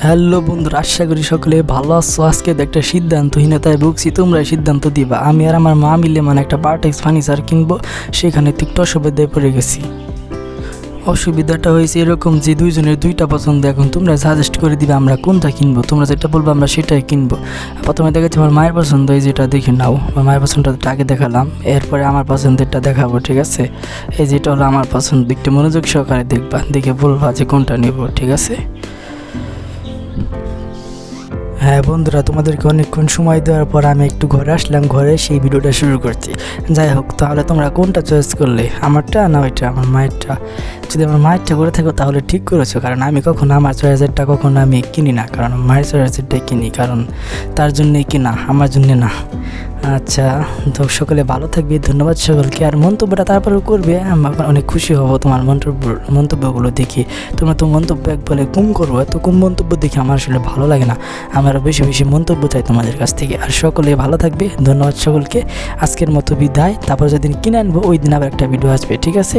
Hello বন্ধুরা, আশা করি সকলে ভালো আছো। আজকে একটা সিদ্ধান্তহীনতায় ভুগছি তোমরা সিদ্ধান্ত দিবা। আমি আর আমার মা মিলে মানে একটা পার্টেক্স ফার্নিচার কিনবো, সেখানে তিক্ত অসুবিধায় পড়ে গেছি। অসুবিধাটা হয়েছে এরকম যে দুইজনের দুইটা পছন্দ এখন তোমরা সাজেস্ট করে দিবে আমরা কোনটা কিনবো। তোমরা যেটা বলব আমরা সেটাই কিনবো। প্রথমে দেখাচ্ছি আমার মায়ের পছন্দ, এই যেটা দেখে নাও। আমার মায়ের পছন্দটা আগে দেখালাম, এরপরে আমার পছন্দেরটা দেখাবো, ঠিক আছে? এই যেটা হলো আমার পছন্দ, একটু মনোযোগ সহকারে দেখবা, দেখে বলবা যে কোনটা নেব, ঠিক আছে? হ্যাঁ বন্ধুরা, তোমাদেরকে অনেকক্ষণ সময় দেওয়ার পর আমি একটু ঘরে আসলাম, ঘরে সেই ভিডিওটা শুরু করছি। যাই হোক, তাহলে তোমরা কোনটা চয়েস করলে? আমারটা না ওইটা? আমার মায়েরটা? যদি আমার মায়েরটা করে থাকো, তাহলে ঠিক করেছ, কারণ আমি কখনো আমার চয়েসেরটা কখনো আমি কিনি না, কারণ মায়ের চয়েসেরটাই কিনি, কারণ তার জন্যই কিনা, আমার জন্যে না। আচ্ছা তো সকলে ভালো থাকবে, ধন্যবাদ সকলকে। আর মন্তব্যটা তারপরে করবে আমার অনেক খুশি হব তোমার মন্তব্য, মন্তব্যগুলো দেখি। তোমরা তো মন্তব্য বলে কম করব, এত কম মন্তব্য দেখে আমার আসলে ভালো লাগে না। আমার বেশি বেশি মন্তব্য চাই তোমাদের কাছ থেকে। আর সকলে ভালো থাকবে, ধন্যবাদ সকলকে। আজকের মতো বিদায়, তারপর যেদিন কিনে আনব, ওই দিন আবার একটা ভিডিও আসবে, ঠিক আছে?